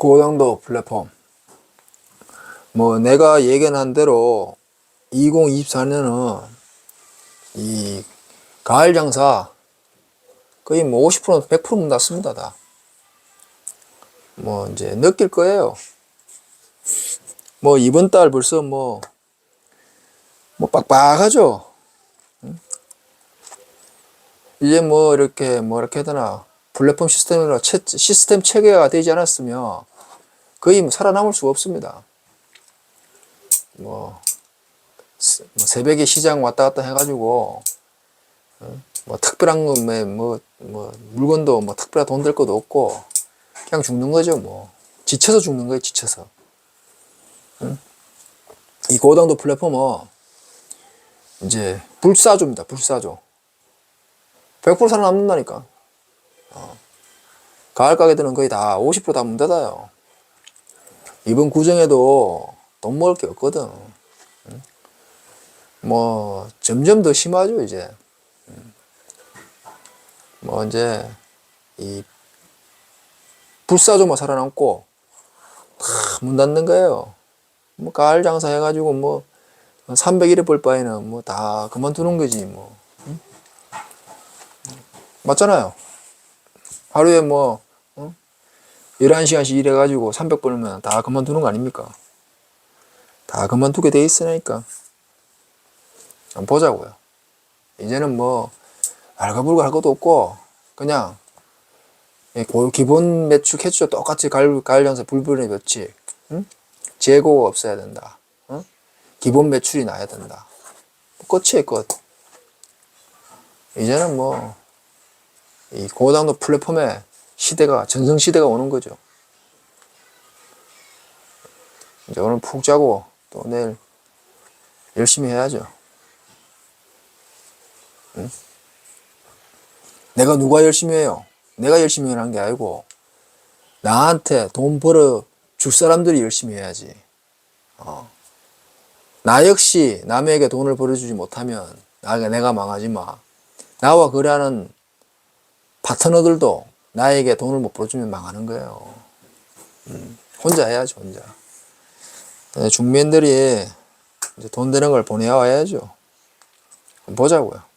고당도 플랫폼. 뭐 내가 예견한 대로 2024년은 이 가을 장사 거의 뭐 50% 100%문 닫습니다 다. 뭐 이제 느낄 거예요. 뭐 이번 달 벌써 뭐뭐 빡빡하죠. 응? 이제 뭐 이렇게 뭐 이렇게 되나 플랫폼 시스템으로 체, 시스템 체계가 되지 않았으면 거의 뭐 살아남을 수가 없습니다. 뭐, 스- 뭐 새벽에 시장 왔다 갔다 해가지고 어? 뭐 특별한 거 뭐, 물건도 뭐 특별한 돈들 것도 없고 그냥 죽는 거죠 뭐 지쳐서 죽는 거예요 지쳐서 응? 이 고당도 플랫폼은 이제 불사조입니다 불사조 100% 살아남는다니까 어. 가을 가게들은 거의 다 50%다 문 닫아요 이번 구정에도 돈 먹을 게 없거든 응? 뭐 점점 더 심하죠 이제 음. 뭐 이제 이 불사조만 살아남고 다문 닫는 거예요. 뭐 가을 장사 해가지고 뭐 300일에 벌 바에는 뭐 다 그만두는 거지 뭐. 응? 맞잖아요. 하루에 뭐 어? 11시간씩 일해가지고 300 벌면 다 그만두는 거 아닙니까? 다 그만두게 돼 있으니까 한번 보자고요. 이제는 뭐 알가불가 할 것도 없고 그냥 예, 고- 기본 매축 해주죠. 똑같이 가을, 가을 불불의 매축. 응? 재고가 없어야 된다. 응? 기본 매출이 나야 된다. 끝이에요, 끝. 이제는 뭐, 이 고당도 플랫폼의 시대가, 전성 시대가 오는 거죠. 이제 오늘 푹 자고 또 내일 열심히 해야죠. 응? 내가 누가 열심히 해요? 내가 열심히 하는 게 아니고 나한테 돈 벌어 줄 사람들이 열심히 해야지. 어. 나 역시 남에게 돈을 벌어주지 못하면 나, 내가 망하지 마. 나와 거래하는 파트너들도 나에게 돈을 못 벌어주면 망하는 거예요. 음, 혼자 해야죠, 혼자. 이제 돈 되는 걸 보내와야죠. 보자고요.